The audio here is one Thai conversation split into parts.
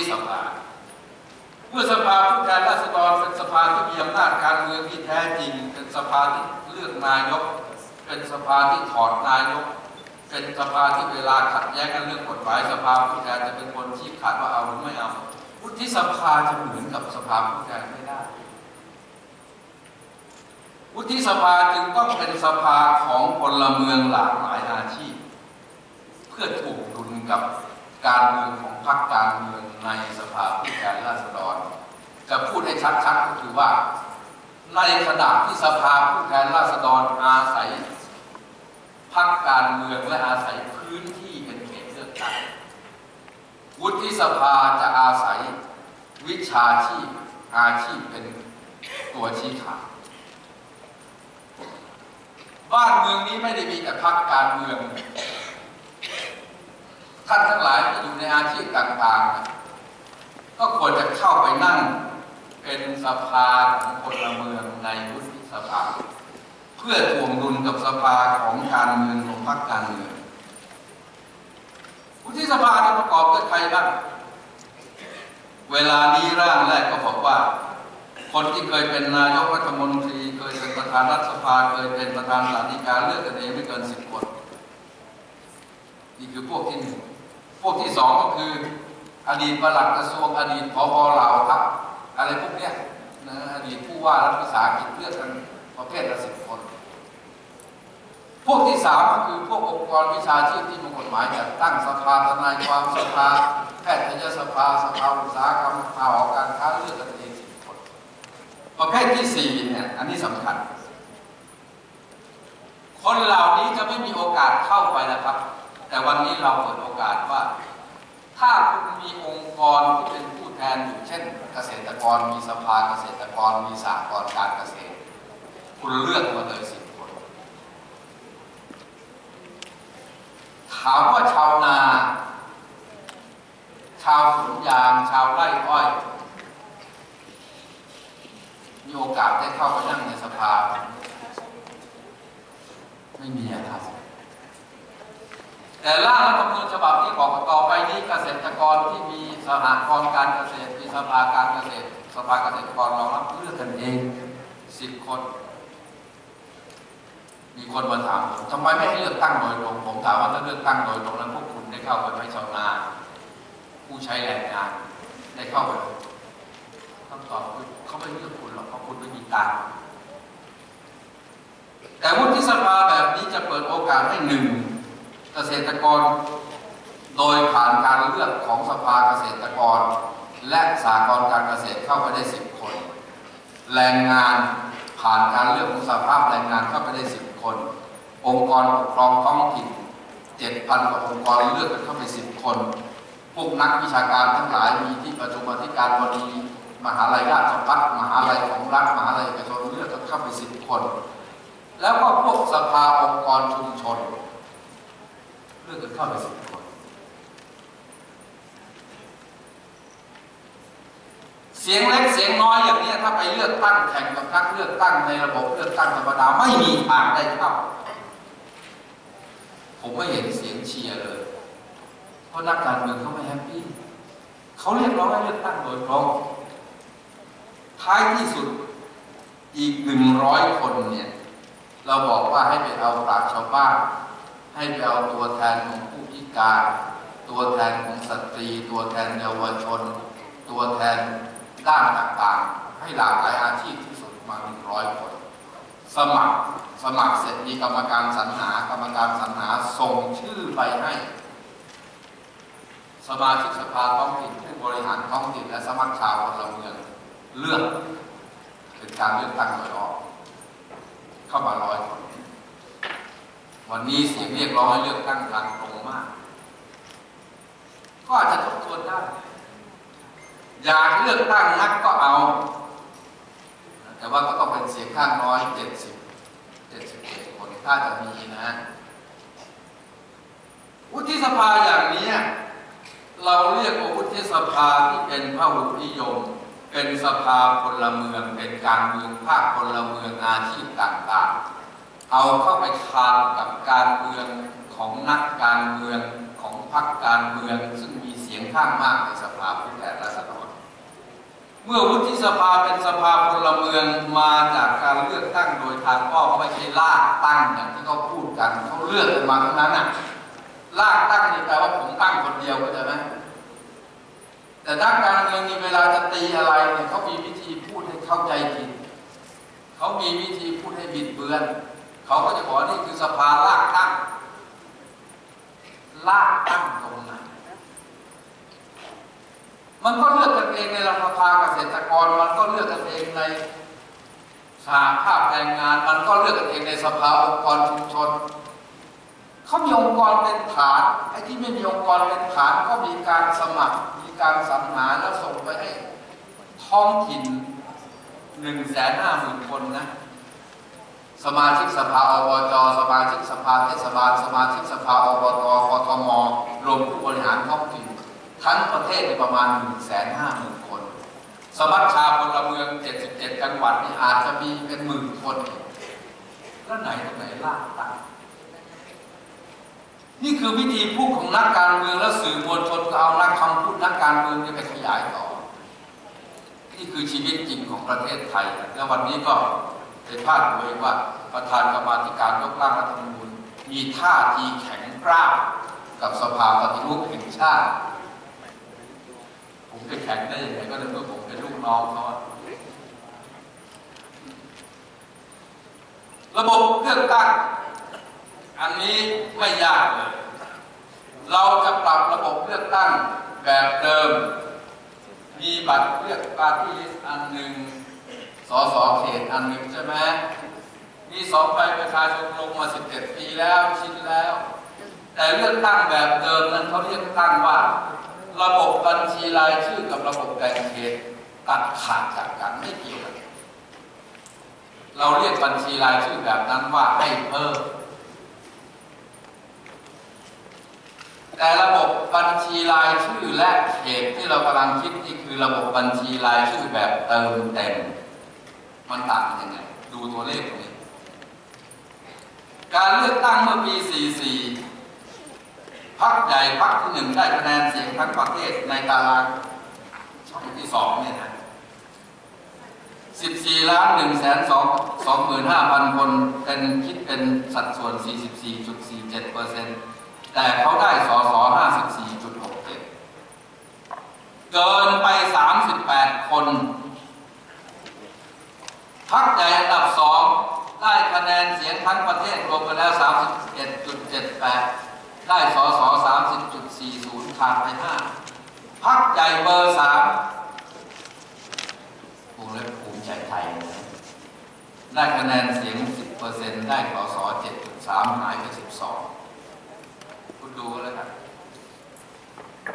ธิสภา เมื่อสภาผู้แทนราษฎรเป็นสภาที่มีอำนาจการเมืองที่แท้จริง เป็นสภาที่เลือกนายก เป็นสภาที่ถอดนายก เป็นสภาที่เวลาขัดแย้งกันเรื่องกฎหมายสภาผู้แทนจะเป็นคนชี้ขาดว่าเอาหรือไม่เอาวุฒิสภาจะเหมือนกับสภาผู้แทนไม่ได้วุฒิสภาจึงต้องเป็นสภาของพลเมืองหลากหลายอาชีพ เพื่อถูกดุลกับ การเมืองของพรรคการเมืองในสภาผู้แทนราษฎร จะพูดให้ชัดๆก็คือว่า ในขณะที่สภาผู้แทนราษฎรอาศัยพรรคการเมืองและอาศัยพื้นที่เป็นเขตเลือกตั้งวุฒิสภาจะอาศัยวิชาชีพอาชีพเป็นตัวชี้ขาดบ้านเมืองนี้ไม่ได้มีแต่พรรคการเมือง ท่านทั้งหลายที่อยู่ในอาชีพต่างๆ ก็ควรจะเข้าไปนั่งเป็นสภาของพลเมืองในวุฒิสภา เพื่อทวงดุลกับสภาของการเมืองของพรรคการเมืองวุฒิสภาประกอบด้วยใครบ้างเวลานี้ร่างแรกก็บอกว่า คนที่เคยเป็นนายกรัฐมนตรีเคยเป็นประธานรัฐสภาเคยเป็นประธานสาธิการเลือกกันเองไม่เกินสิบคนนี่คือพวกที่หนึ่ง พวกที่สองก็คืออดีตประหลัดกระทรวงอดีตพบเหล่าทัพอะไรพวกเนี้ยนะอดีตผู้ว่ารัฐวิสาหกิจเลือกกันประเภทละสิบคน พวกที่สามก็คือพวกองค์กรวิชาชีพที่มีกฎหมายจัดตั้งสภาทนายความสภาแพทยสภาสภาอุตสาหกรรมสภาหอการค้าเลือกกันเองสิบคน ประเภทที่สี่เนี่ยอันนี้สำคัญ คนเหล่านี้จะไม่มีโอกาสเข้าไปนะครับ แต่วันนี้เราเปิดโอกาสว่า ถ้าคุณมีองค์กรที่เป็นผู้แทนอยู่เช่น เกษตรกรมีสภาเกษตรกรมีสหกรการเกษตร คุณเลือกมาเลยสิบคนถามว่าชาวนา ชาวสวนยาง ชาวไร่อ้อยมีโอกาสได้เข้าไปนั่งในสภา ไม่มีครับ แต่ร่างรัฐธรรมนูญฉบับนี้บอกต่อไปนี้เกษตรกรที่มีสหกรณ์การเกษตรมีสภาการเกษตร สภาเกษตรกรรองรับเลือกกันเองสิบคน มีคนมาถามผมทำไมไม่ให้เลือกตั้งโดยตรงผมถามว่าถ้าเลือกตั้งโดยตรงนั้นพวกคุณได้เข้าไปไหมชาวนาผู้ใช้แรงงานได้เข้าไปคำตอบคือเขาไม่เลือกคุณหรอกเพราะคุณไม่มีตังแต่วุฒิสภาแบบนี้จะเปิดโอกาสให้หนึ่ง เกษตรกร โดยผ่านการเลือกของสภาเกษตรกร และสากลการเกษตรเข้าไปได้สิบคน แรงงานผ่านการเลือกของสภาพแรงงานเข้าไปได้สิบคน องค์กรปกครองท้องถิ่นเจ็ดพันกว่าองค์กรเลือกกันเข้าไปสิบคน พวกนักวิชาการทั้งหลายมีที่ประชุมอธิการบดีมหาลัยราชภัฏมหาลัยของรัฐมหาลัยเอกชนเลือกกันเข้าไปสิบคน แล้วก็พวกสภาองค์กรชุมชน เลือกกันเข้าไปสิบคนเสียงเล็กเสียงน้อยอย่างนี้ถ้าไปเลือกตั้งแข่งกับพรรคเลือกตั้งในระบบเลือกตั้งธรรมดาไม่มีทางได้เข้าผมไม่เห็นเสียงเชียร์เลย เพราะนักการเมืองเขาไม่แฮปปี้เขาเรียกร้องให้เลือกตั้งโดยตรงท้ายที่สุดอีกหนึ่งร้อยคนเนี่ย เราบอกว่าให้ไปเอาปาชญ์ชาวบ้าน ให้ไปเอาตัวแทนของผู้พิการ ตัวแทนของสตรี ตัวแทนเยาวชน ตัวแทนด้านต่างๆ ให้หลากหลายอาชีพที่สุดมาหนึ่งร้อยคน สมัครสมัครเสร็จมีกรรมการสรรหากรรมการสรรหาส่งชื่อไปให้ สมาชิกสภาท้องถิ่นผู้บริหารท้องถิ่นและสมัครชาวพลเมืองเลือกเป็นการเลือกตั้งโดยออก เข้ามาร้อยคน วันนี้เสียงเรียกร้องให้เลือกตั้งทางตรงมาก ก็อาจจะทบทวนได้ อยากเลือกตั้งนักก็เอา แต่ว่าก็ต้องเป็นเสียงข้างน้อยเจ็ดสิบเจ็ดสิบเจ็ดคนถ้าจะมีนะวุฒิสภาอย่างนี้เราเรียกว่าวุฒิสภาที่เป็นพหุนิยม เป็นสภาพลเมือง เป็นการเมืองภาคพลเมืองอาชีพต่างๆ เอาเข้าไปคานกับการเมืองของนักการเมืองของพรรคการเมือง ซึ่งมีเสียงข้างมากในสภาผู้แทนราษฎรเมื่อวุฒิสภาเป็นสภาพลเมืองมาจากการเลือกตั้งโดยทางอ้อมไม่ใช่ลากตั้งอย่างที่เขาพูดกันเขาเลือกกันมาทั้งนั้นน่ะลากตั้งนี่แปลว่าผมตั้งคนเดียวก็จะไหมแต่นักการเมืองมีเวลาจะตีอะไรเนี่ยเขามีวิธีพูดให้เข้าใจผิดเขามีวิธีพูดให้บิดเบือนเขาก็จะบอกนี่คือสภาลากตั้งลากตั้งตรงไหนมันก็เลือกกันเองในรัฐสภาเกษตรกร มันก็เลือกกันเองในสาภาพแรงงาน มันก็เลือกกันเองในสภาองค์กรชุมชนเขามีองค์กรเป็นฐานไอ้ที่ไม่มีองค์กรเป็นฐานก็มีการสมัคร มีการสรรหาแล้วส่งไปให้ท้องถิ่นหนึ่งแสนห้าหมื่นคนนะ สมาชิกสภาอบจสมาชิกสภาเทศบาล สมาชิกสภาอบตกทมรวมผู้บริหารท้องถิ่นทั้งประเทศประมาณ 1 5 0 0 0 0 คน สมัชชาพลเมือง 77 จังหวัดนี่อาจจะมีเป็นหมื่นคนแล้วไหนตรงไหนล่าตังนี่คือวิธีพูดของนักการเมืองและสื่อมวลชนก็เอานักคำพูดนักการเมืองนี่ไปขยายต่อ นี่คือชีวิตจริงของประเทศไทย แล้ววันนี้ก็ ได้พาดหัวว่าประธานกรรมาธิการยกร่างรัฐธรรมนูญมีท่าทีแข็งกร้าวกับสภาปฏิรูปแห่งชาติ ผมจะแข็งได้ยังไงก็ในเมื่อผมเป็นลูกน้องเขาระบบเลือกตั้ง อันนี้ไม่ยากเลย เราจะปรับระบบเลือกตั้งแบบเดิม มีบัตรเลือกปาร์ตี้ลิสต์อันหนึ่ง สสเขตอันหนึ่งใช่ไหมมีสองใบประชาชนลงมา 17 ปีแล้วชินแล้ว แต่เลือกตั้งแบบเดิมนั้นเขาเรียกตั้งว่า ระบบบัญชีรายชื่อกับระบบแบ่งเขตตัดขาดจากกันไม่เกี่ยวกันเราเรียกบัญชีรายชื่อแบบนั้นว่าให้เพิ่มแต่ระบบบัญชีรายชื่อและเขตที่เรากำลังคิดนี่คือระบบบัญชีรายชื่อแบบเติมเต็ม มันต่างกันยังไง ดูตัวเลขตรงนี้ การเลือกตั้งเมื่อปี 44พักใหญ่พักที่หนึ่งได้คะแนนเสียงทั้งประเทศในตารางช่องที่สองเนี่ยนะ14ล้าน1 2 2 2 5 0 0 0 คนเป็นคิดเป็นสัดส่วน 44.47เปอร์เซ็นต์แต่เขาได้สอสอ54.67 เกินไป 38 คน พักใหญ่อันดับสองได้คะแนนเสียงทั้งประเทศรวมกันแล้ว 31.78 ได้สอสอ30.40 ขาดไป 5 พักใหญ่เบอร์3วงเล็บภูมิใจไทยนะได้คะแนนเสียง 10%ได้สอสอ7.3 หายไป 12 คุณดูแล้วกัน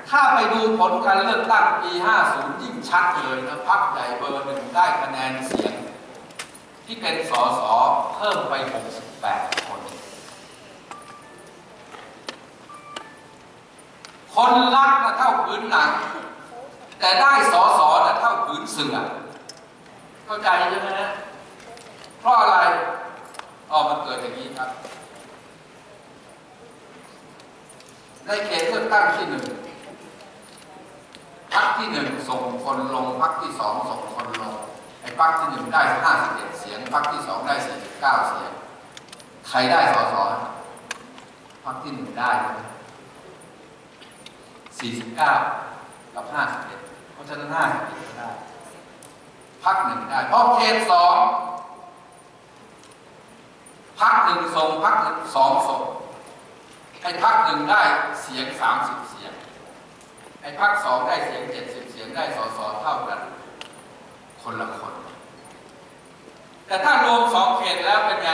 ถ้าไปดูผลการเลือกตั้งปี 50 ยิ่งชัดเลยนะพักใหญ่เบอร์หนึ่งได้คะแนนเสียง ที่เป็นสอสอเพิ่มไป 68 คน คนรักนะเท่าพื้นหนัง แต่ได้สอสอนะเท่าพื้นเสือเข้าใจใช่ไหมนะเพราะอะไรอ๋อมันเกิดอย่างนี้ครับในเขตเลือกตั้งที่หนึ่งพักที่หนึ่งส่งคนลงพักที่สองส่งคนลง พักที่หนึ่งได้ห้าสิบเอ็ดเสียงพักที่สองได้สี่สิบเก้าเสียง ใครได้สอสอพักที่หนึ่งได้สี่สิบเก้ากับห้าสิบเอ็ดเพราะฉะนั้นห้าสิบเอ็ดก็ได้พักหนึ่งได้เพราะเขตสองพักหนึ่งส่งพักหนึ่งสองส่งไอ้พักหนึ่งได้เสียงสามสิบเสียง ไอ้พักสองได้เสียงเจ็ดสิบเสียงได้สอสอเท่ากัน คนละคน แต่ถ้ารวมสองเขตแล้วเป็นไง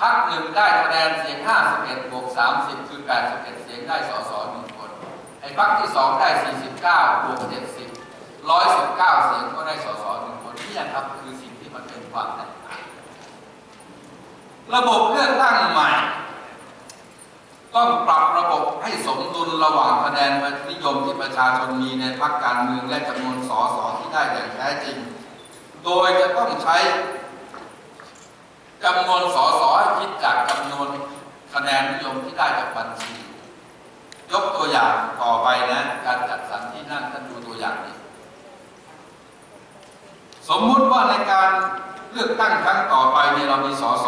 พักหนึ่งได้คะแนนเสียงห้าสิบเอ็ดบวกสามสิบคือแปดสิบเอ็ดเสียงได้สอสอหนึ่งคน ไอ้พักที่สองได้สี่สิบเก้าบวกเจ็ดสิบร้อยสิบเก้าเสียงก็ได้สอสอหนึ่งคนนี่ครับคือสิ่งที่มันเป็นความแตกต่างระบบเลือกตั้งใหม่ ต้องปรับระบบให้สมดุลระหว่างคะแนนนิยมที่ประชาชนมีในพรรคการเมืองและจำนวนสสที่ได้อย่างแท้จริง โดยจะต้องใช้จำนวนสสให้คิดจากจำนวนคะแนนนิยมที่ได้จากบัญชี ยกตัวอย่างต่อไปนะ การจัดสรรที่นั่งท่านดูตัวอย่างนี้ สมมุติว่าในการเลือกตั้งครั้งต่อไปเนี่ยเรามีสส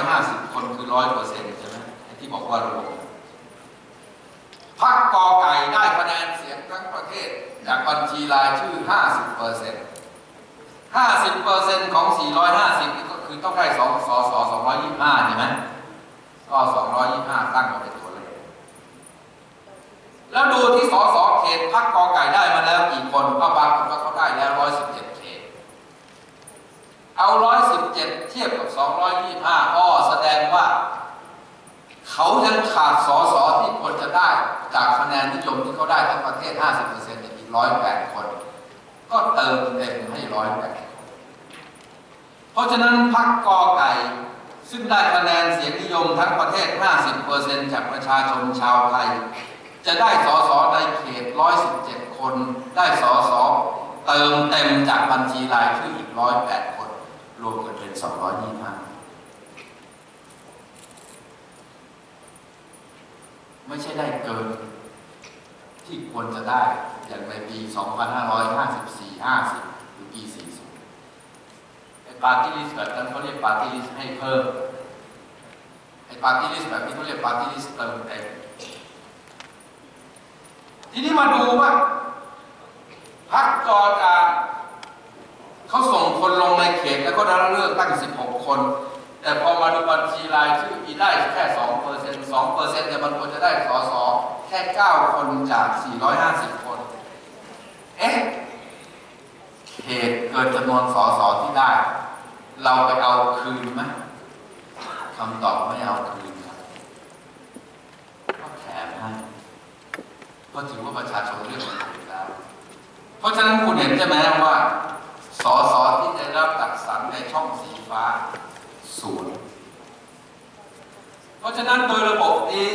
450 คนคือร้อยเปอร์เซ็นต์ใช่ไหมที่บอกว่ารวมพักกอไก่ได้คะแนนเสียงทั้งประเทศ จากบัญชีรายชื่อ 50เปอร์เซ็นต์ 50เปอร์เซ็นต์ของ 450นี่ก็คือต้องได้สองสส225 ใช่ไหมก็225 ตั้งมาเป็นตัวเลขแล้วดูที่สสเขตพักกอไก่ได้มาแล้วกี่คนก็ปรากฏว่าเขาได้แล้ว 117 เขต เอา 117 เทียบกับ 225อ้อแสดงว่าเขายังขาดสอสอที่ควรจะได้จากคะแนนนิยมที่เขาได้ทั้งประเทศ 50%เนี่ยอีก 108 คน ก็เติมเต็มให้ 108 เพราะฉะนั้นพักกอไก่ ซึ่งได้คะแนนเสียงนิยมทั้งประเทศ 50%จากประชาชนชาวไทย จะได้สอสอในเขต 117 คน ได้สอสอเติมเต็มจากบัญชีรายชื่ออีก 108 คน รวมกันเป็น 225ไม่ใช่ได้เกิน ที่ควรจะได้อย่างในปี 2554 50 หรือปี 40 ปาร์ตี้ลิสต์แบบนั้นเขาเรียกปาร์ตี้ลิสต์ให้เพิ่มไอ้ปาร์ตี้ลิสต์แบบนี้เขาเรียกปาร์ตี้ลิสต์เติมเต็มทีนี้มาดูว่าพักจอาเขาส่งคนลงในเขตแล้วก็ได้เลือกตั้ง 16 คน แต่พอมาดูบัญชีรายชื่ออีได้แค่สองเปอร์เซ็นต์สองเปอร์เซ็นต์เนี่มันควรจะได้สอสอแค่เก้าคนจากสี่ร้อยห้าสิบคน เอ๊ะ เขตเกินจำนวนสอสอที่ได้ เราไปเอาคืนไหมคำตอบไม่เอาคืนครับก็แถมให้ก็ถือว่าประชาชนเลือกมาถูกแล้ว เพราะฉะนั้นคุณเห็นใช่ไหมว่าสอสอที่ได้รับจัดสรรในช่องสีฟ้าศูนย์เพราะฉะนั้นโดยระบบนี้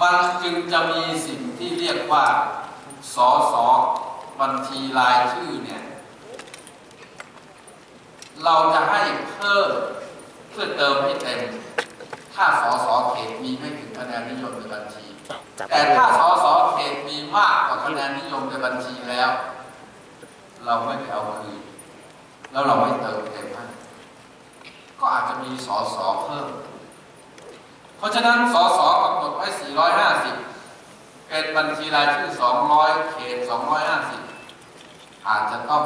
มันจึงจะมีสิ่งที่เรียกว่าสอสอบัญชีรายชื่อเนี่ย เราจะให้เพิ่มเพื่อเติมให้เต็ม ถ้าสอสอเขตมีไม่ถึงคะแนนนิยมในบัญชี แต่ถ้าสอสอเขตมีมากกว่าคะแนนนิยมในบัญชีแล้ว เราไม่ไปเอาคืนแล้วเราไม่เติมเต็มให้ก็อาจจะมีสอสอเพิ่ม เพราะฉะนั้นสอสอกำหนดไว้ 450 เป็นบัญชีรายชื่อ 200 เขต 250 อาจจะต้อง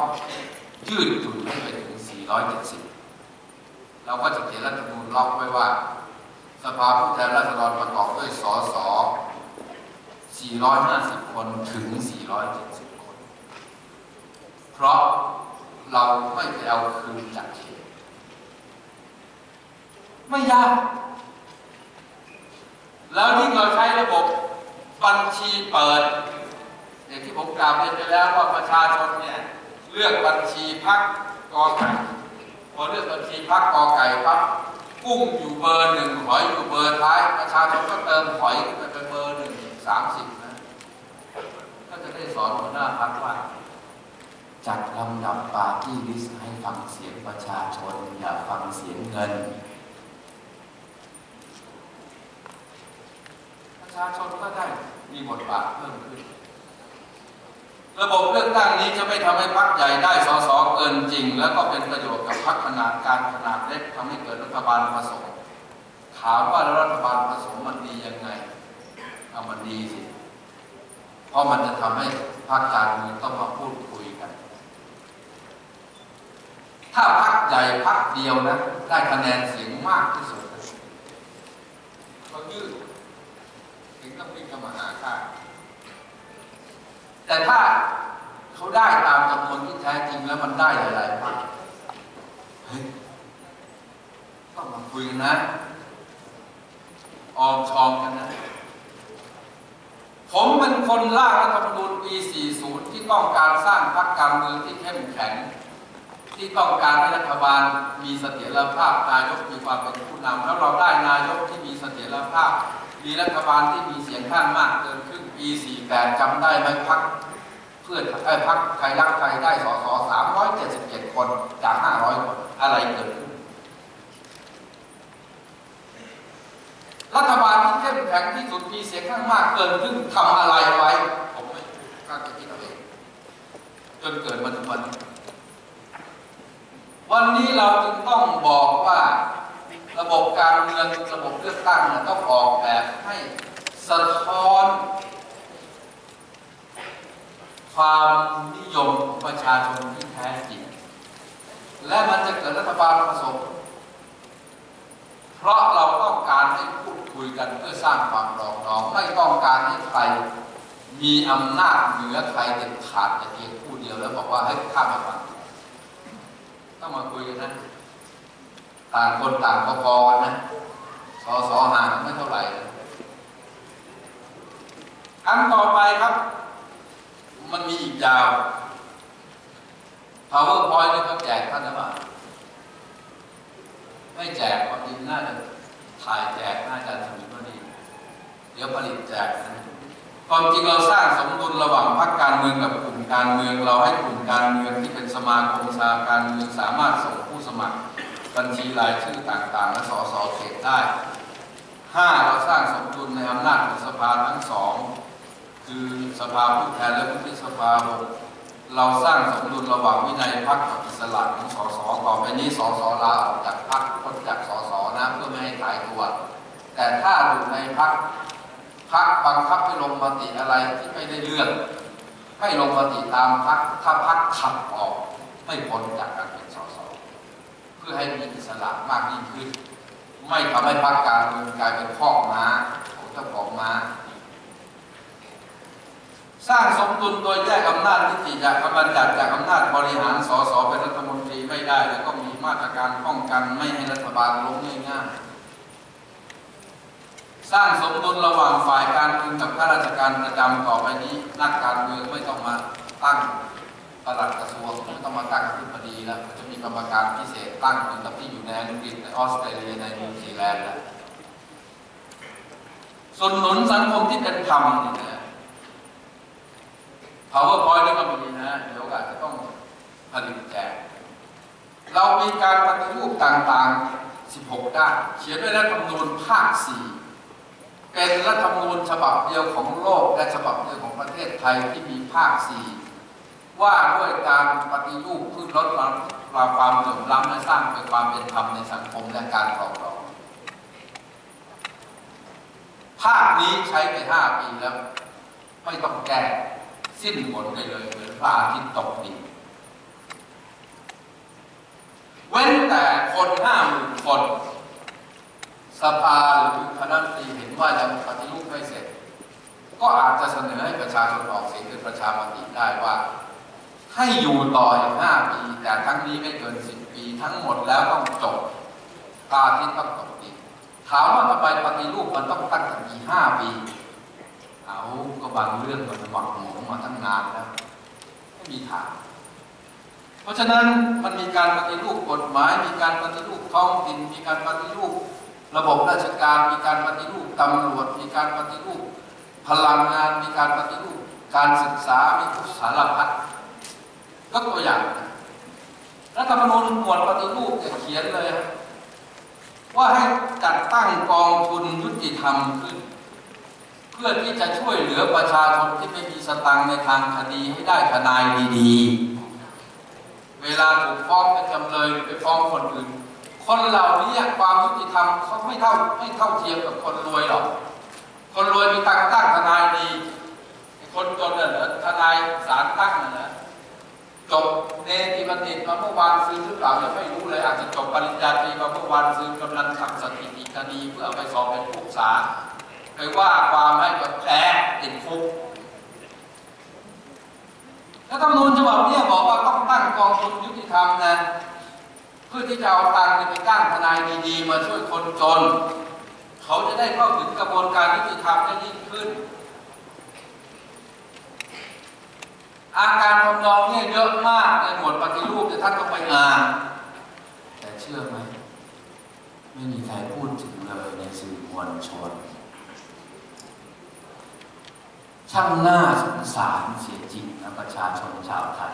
ยืดหยุ่ให้เป็น 2570 เราก็จะเขียนรัฐธรรมนูญล็อกไว้ว่า สภาผู้แทนราษฎรประกอบด้วยสส450 คนถึง 470 คน เพราะเราไม่ไปเอาคืนจากเขตไม่ยาก แล้วที่เราใช้ระบบบัญชีเปิดอย่างที่ผมกล่าวไปแล้วว่าประชาชนเนี่ย เลือกบัญชีพรรค กอไก่พอเลือกบัญชีพักกอไก่พักกุ้งอยู่เบอร์หนึ่งหอยอยู่เบอร์ท้ายประชาชนก็เติมหอยขึ้นไปเป็นเบอร์หนึ่งสามสิบนะก็จะได้สอนหัวหน้าพักว่าจัดลำดับปาร์ตี้ลิสต์ให้ฟังเสียงประชาชน อย่าฟังเสียงเงิน ประชาชนก็ได้มีบทบาทเพิ่มขึ้น ระบบเลือกตั้งนี้จะไม่ทำให้พรรคใหญ่ได้สสเกินจริง แล้วก็เป็นประโยชน์กับพรรคขนาดการขนาดเล็กทำให้เกิดรัฐบาลผสม ถามว่ารัฐบาลผสมมันดียังไงเอามันดีสิ เพราะมันจะทำให้พรรคการเมืองต้องมาพูดคุยกัน ถ้าพรรคใหญ่พรรคเดียวนะได้คะแนนเสียงมากที่สุดก็ยืดถึงต้องวิ่งเข้ามาหาข้า แต่ถ้าเขาได้ตามจำนวนที่แท้จริงแล้วมันได้หลายๆพรรคเฮ้ยต้องมาคุยกันนะ ออมชอมกันนะ ผมเป็นคนร่างรัฐธรรมนูญปี 40 ที่ต้องการสร้างพรรคการเมืองที่เข้มแข็ง ที่ต้องการให้รัฐบาลมีเสถียรภาพ นายกมีความเป็นผู้นำแล้วเราได้นายกที่มีเสถียรภาพ มีรัฐบาลที่มีเสียงข้างมากเกินครึ่งปี 48จำได้ไหมพักเพื่อไอ้พักไทยรักไทยได้สส377 คนจาก 500 คน อะไรเกิดขึ้น รัฐบาลที่เข้มแข็งที่สุดมีเสียงข้างมากเกินครึ่งทำอะไรไว้ ผมไม่กล้าจะคิดเอาเองจนเกิดมาถึงวันนี้วันนี้เราจึงต้องบอก ระบบการเมืองระบบเลือกตั้งเนี่ยต้องออกแบบให้สะท้อน ความนิยมของประชาชนที่แท้จริง และมันจะเกิดรัฐบาลผสม เพราะเราต้องการให้พูดคุยกันเพื่อสร้างความรองรอง ไม่ต้องการให้ใครมีอำนาจเหนือใครเด็ดขาดแต่เพียงผู้เดียวแล้วบอกว่าให้ข้ามไปฟังต้องมาคุยกันนะ ต่างคนต่างพอๆกันนะสอสอห่างไม่เท่าไหร่ อันต่อไปครับ มันมีอีกยาว powerpoint นี่เขาแจกท่านหรือเปล่าไม่แจกความจริงน่าจะถ่ายแจกน่าจะถึงพอดีเดี๋ยวผลิตแจกนะความจริงเราสร้างสมดุลระหว่างพรรคการเมืองกับกลุ่มการเมือง เราให้กลุ่มการเมืองที่เป็นสมาคมสาการเมืองสามารถส่งผู้สมัคร บัญชีรายชื่อต่างๆ และสสเขตได้ห้าเราสร้างสมดุลในอำนาจของสภาทั้งสองคือสภาผู้แทนและวุฒิสภาหกเราสร้างสมดุลระหว่างวินัยพรรคกับอิสระของสสต่อไปนี้สสลาออกจากพรรคพ้นจากสสนะเพื่อไม่ให้ขายตัว แต่ถ้าอยู่ในพรรคพรรคบังคับให้ลงมติอะไรที่ไม่ได้เลือกให้ลงมติตามพรรคถ้าพรรคขับออกไม่พ้นจากการเป็นสส พื่อให้มีอิสระมากยิ่งขึ้น ไม่ทำให้พรรคการเมืองกลายเป็นข้อม้าของเจ้าของม้า สร้างสมดุลโดยแยกอำนาจนิติจากกำจัดจากอำนาจบริหารสสเป็นรัฐมนตรีไม่ได้ แล้วก็มีมาตรการป้องกันไม่ให้รัฐบาลล้มง่ายๆสร้างสมดุลระหว่างฝ่ายการเมืองกับข้าราชการประจำต่อไปนี้นักการเมืองไม่ต้องมาตั้ง ปลัดกระทรวงไม่ต้องมาตั้งอธิบดีแล้วจะมีกรรมการพิเศษตั้งเหมือนกับที่อยู่ในอังกฤษในออสเตรเลียในนิวซีแลนด์แล้วส่วนหนุนสังคมที่เป็นธรรมเนี่ยนะ PowerPoint นี่ก็มีนะเดี๋ยวอาจจะต้องผลิตแจกเรามีการปฏิรูปต่างๆ 16 ด้าน เขียนไว้ในรัฐธรรมนูญภาค 4 เป็นรัฐธรรมนูญฉบับเดียวของโลกและฉบับเดียวของประเทศไทยที่มีภาค 4 ว่าด้วยการปฏิรูปเพื่อลดความเหลื่อมล้ำและสร้างเป็นความเป็นธรรมในสังคมและการปกครองภาคนี้ใช้ไป5ปีแล้ว ไม่ต้องแก้สิ้นผลไปเลยเหมือนพระอาทิตย์ตกดินเว้นแต่คนห้าหมื่นคน สภาหรือคณะตีเห็นว่ายังปฏิรูปไม่เสร็จ ก็อาจจะเสนอให้ประชาชนออกเสียงเป็นประชามติได้ว่า ให้อยู่ต่ออีกห้าปี แต่ทั้งนี้ไม่เกินสิบปี ทั้งหมดแล้วต้องจบพระอาทิตย์ต้องตกดินถามว่าทำไมปฏิรูปมันต้องตั้งแต่กี่ห้าปี เอาก็บางเรื่องมันหวังหมงมาตั้งนานแล้วไม่มีทางเพราะฉะนั้นมันมีการปฏิรูปกฎหมาย มีการปฏิรูปท้องถิ่นมีการปฏิรูประบบราชการมีการปฏิรูปตำรวจ มีการปฏิรูปพลังงาน มีการปฏิรูป การศึกษามีทุกสารพัด ก็ตัวอย่างรัฐธรรมนูญหมวดปฏิรูปเนี่ยเขียนเลย ว่าให้จัดตั้งกองทุนยุติธรรมขึ้น เพื่อที่จะช่วยเหลือประชาชนที่ไม่มีสตังในทางคดีให้ได้ทนายดีๆ เวลาถูกฟ้องเป็นจำเลยไปฟ้องคนอื่น คนเหล่านี้ความยุติธรรมเขาไม่เท่าไม่เท่าเทียมกับคนรวยหรอก คนรวยมีตังค์ตั้งทนายดีไอ้คนจนเนี่ยเหรอทนายศาลตั้งน่ะนะจบเนติบัณฑิตมาเมื่อวานซื้อหรือเปล่ายังไม่รู้เลยอาจจะจบปริญญาตรีมาเมื่อวานซื้อกำลังทำสถิติคดีเพื่อเอาไปสอบเป็นผู้ศาลไปว่าความให้กับแพ้ติดคุกแล้วรัฐธรรมนูญฉบับนี้บอกว่าต้องตั้งกองทุนยุติธรรมนะเพื่อที่จะเอาตังค์ไปจ้างทนายดีๆมาช่วยคนจน เขาจะได้เข้าถึงกระบวนการยุติธรรมได้ยิ่งขึ้น อาการทำนองนี่เยอะมากในหมวดปฏิรูปแต่ท่านต้องไปอ่านแต่เชื่อไหมไม่มีใครพูดถึงเลยในสื่อมวลชน ช่างน่าสงสารเสียจริงนะประชาชนชาวไทย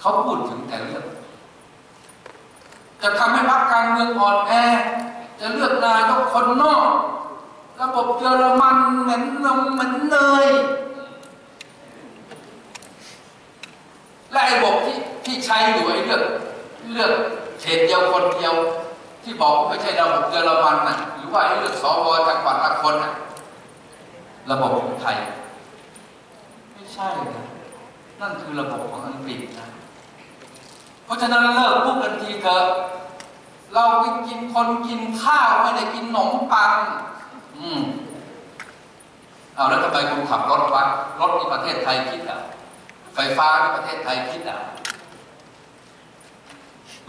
เขาพูดถึงแต่เรื่องจะทำให้พรรคการเมืองอ่อนแอ จะเลือกนายกคนนอก ระบบเยอรมันเหมือนนมเหมือนเนยและไอ้ระบบที่ที่ใช้อยู่ไอ้เลือกเลือกเขตเดียวคนเดียว ที่บอกว่าไม่ใช่ระบบเยอรมันนะหรือว่าไอ้เลือกสวจังหวัดละคนนะระบบของไทย ไม่ใช่นะนั่นคือระบบของอังกฤษนะเพราะฉะนั้นเลิกพูดกันทีเถอะเราไปกินคนกินข้าวไม่ได้กินขนมปัง อืมเอาแล้วทำไมคุณขับรถวะรถที่ประเทศไทยคิดอะ ไฟฟ้าที่ประเทศไทยคิดอะ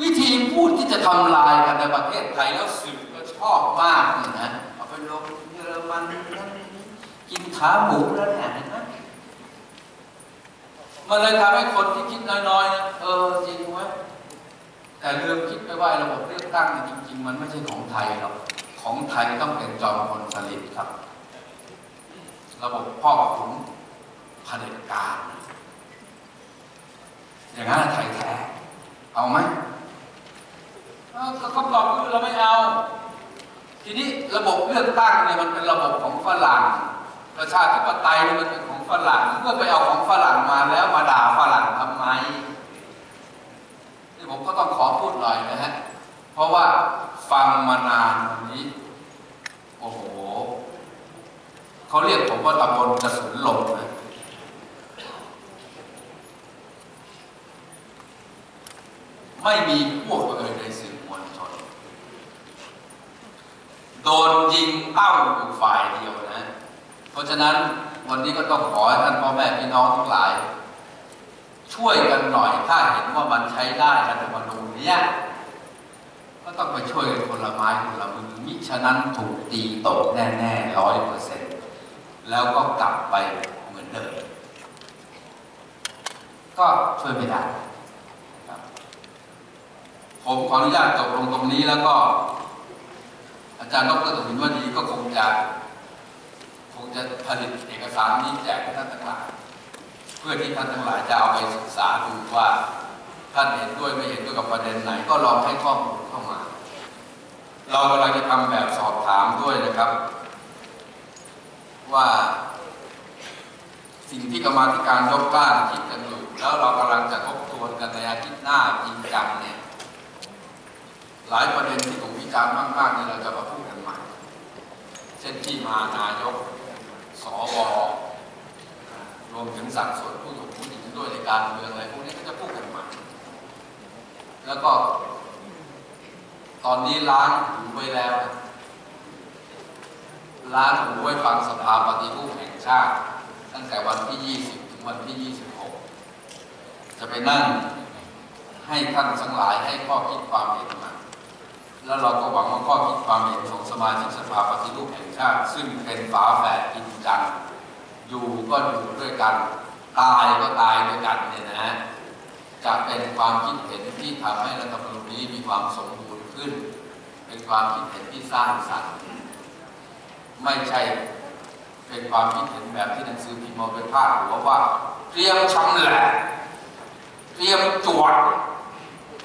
วิธีพูดที่จะทำลายกันในประเทศไทยแล้วสื่อก็ชอบมากนี่นะเอาไปลงเยอรมันนั่นนี่กินขาหมูแล้วเนี่ยเห็นไหมมันเลยทำให้คนที่คิดน้อยๆนะเออจริงไว้ยแต่ลืมคิดไปว่าระบบเลือกตั้งจริง ๆ มันไม่ใช่ของไทยหรอก ของไทยต้องเป็นจอมพลสฤษดิ์ครับ ระบบพ่อขุนเผด็จการ อย่างนั้นไทยแท้ เอาไหมเออคำตอบคือเราไม่เอา ทีนี้ระบบเลือกตั้งเนี่ยมันเป็นระบบของฝรั่งประชาธิปไตยเนี่ยมันเป็นของฝรั่งเมื่อไปเอาของฝรั่งมาแล้วมาด่าฝรั่งทำไมนี่ผมก็ต้องขอพูดหน่อยนะฮะเพราะว่าฟังมานานวันนี้ โอ้โห เขาเรียกผมว่าตำบลกระสุนลมนะไม่มีพวกเลยในสื่อมวลชน โดนยิงเป้าอยู่ฝ่ายเดียวนะ เพราะฉะนั้นวันนี้ก็ต้องขอให้ท่านพ่อแม่พี่น้องทั้งหลาย ช่วยกันหน่อยถ้าเห็นว่ามันใช้ได้รัฐธรรมนูญเนี้ยก็ต้องไปช่วยกันคนละไม้คนละมือมิฉะนั้นถูกตีตกแน่ๆร้อยเปอร์เซ็นต์ แล้วก็กลับไปเหมือนเดิมก็ช่วยไม่ได้ผมขออนุญาตจบลงตรงนี้แล้วก็ อาจารย์ดรตุวินวดีก็คงจะคงจะผลิตเอกสารนี้แจกให้ท่านทั้งหลายเพื่อที่ท่านทั้งหลายจะเอาไปศึกษาดูว่าท่านเห็นด้วยไม่เห็นด้วยกับประเด็นไหน ก็ลองให้ข้อมูลเข้ามา เรากำลังจะทำแบบสอบถามด้วยนะครับ ว่าสิ่งที่กรรมาธิการยกร่างคิดกันอยู่แล้วเรากำลังจะทบทวนกันในอาทิตย์หน้าจริงจังเนี่ยหลายประเด็นที่ถูกวิจารณ์มากๆเนี่ยเราจะมาพูดกันใหม่ เช่นที่มานายกสวรวมถึงสัดส่วนผู้หญิงผู้หญิงด้วยในการเมืองอะไรพวกนี้ก็จะพูดกันใหม่ แล้วก็ ตอนนี้ล้างหูไว้แล้ว นะล้างหูไว้ฟังสภาปฏิรูปแห่งชาติ ตั้งแต่วันที่ 20 ถึงวันที่ 26 จะไปนั่งให้ท่านทั้งหลายให้ข้อคิดความเห็นมาแล้วเราก็หวังว่าข้อคิดความเห็นของสมาชิกสภาปฏิรูปแห่งชาติ ซึ่งเป็นฝาแฝดกินกันอยู่ก็อยู่ด้วยกัน ตายก็ตายด้วยกันเนี่ยนะฮะจะเป็นความคิดเห็นที่ทำให้รัฐธรรมนูญนี้มีความสมบูรณ์ขึ้น เป็นความคิดเห็นที่สร้างสรรค์ ไม่ใช่เป็นความคิดเห็นแบบที่หนังสือพิมพ์เอาไปพาดหัวว่าเตรียมชำแหละเตรียมจวด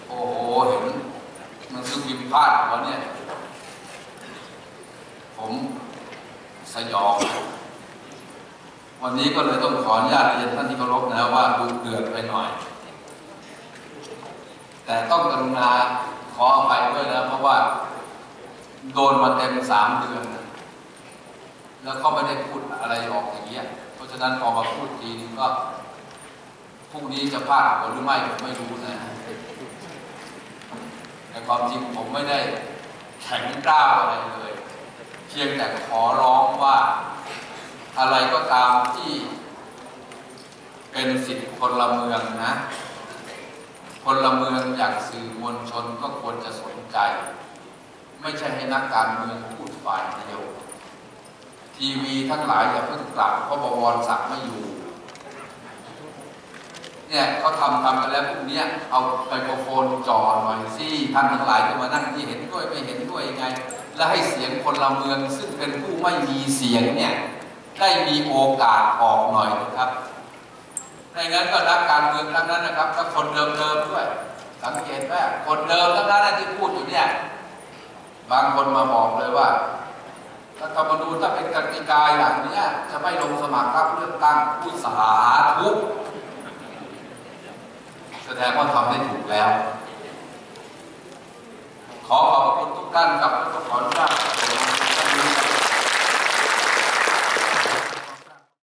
โอ้โหเห็นหนังสือพิมพ์พาดหัวเนี่ยผมสยองวันนี้ก็เลยต้องขออนุญาตเรียนท่านที่เคารพนะว่าดูเดือดไปหน่อย แต่ต้องกรุณาขออภัยด้วยนะ เพราะว่า โดนมาเต็มสามเดือนนะ แล้วก็ไม่ได้พูดอะไรออกอย่างเงี้ย เพราะฉะนั้นพอมาพูดทีนึงก็พรุ่งนี้จะพลาดหรือไม่ผมไม่รู้นะแต่ความจริงผมไม่ได้แข็งกร้าวอะไรเลย เพียงแต่ขอร้องว่า อะไรก็ตามที่ เป็นสิทธิพลเมืองนะพลเมืองอย่างสื่อมวลชนก็ควรจะสนใจ ไม่ใช่ให้นักการเมืองพูดฝ่ายเดียว ทีวีทั้งหลายอย่าเพิ่งกลับเพราะบวรศักดิ์ไม่อยู่ เนี่ยเขาทำทำกันแล้วพวกเนี้ยเอาไมโครโฟนจ่อหน่อยสิท่านทั้งหลายจะมานั่งที่เห็นด้วยไม่เห็นด้วยยังไง แล้วให้เสียงพลเมืองซึ่งเป็นผู้ไม่มีเสียงเนี่ยได้มีโอกาสออกหน่อยนะครับไม่งั้นก็นักการเมืองทั้งนั้นนะครับถ้าคนเดิมๆด้วย สังเกตว่าคนเดิมทั้งนั้นที่พูดอยู่เนี่ยบางคนมาบอกเลยว่า รัฐธรรมนูญถ้าเป็นกติกาอย่างนี้จะไม่ลงสมัครรับเลือกตั้งผู้สาธุแสดงว่าทำได้ถูกแล้ว ขอขอบคุณทุกท่านครับและก็ขออนุญาต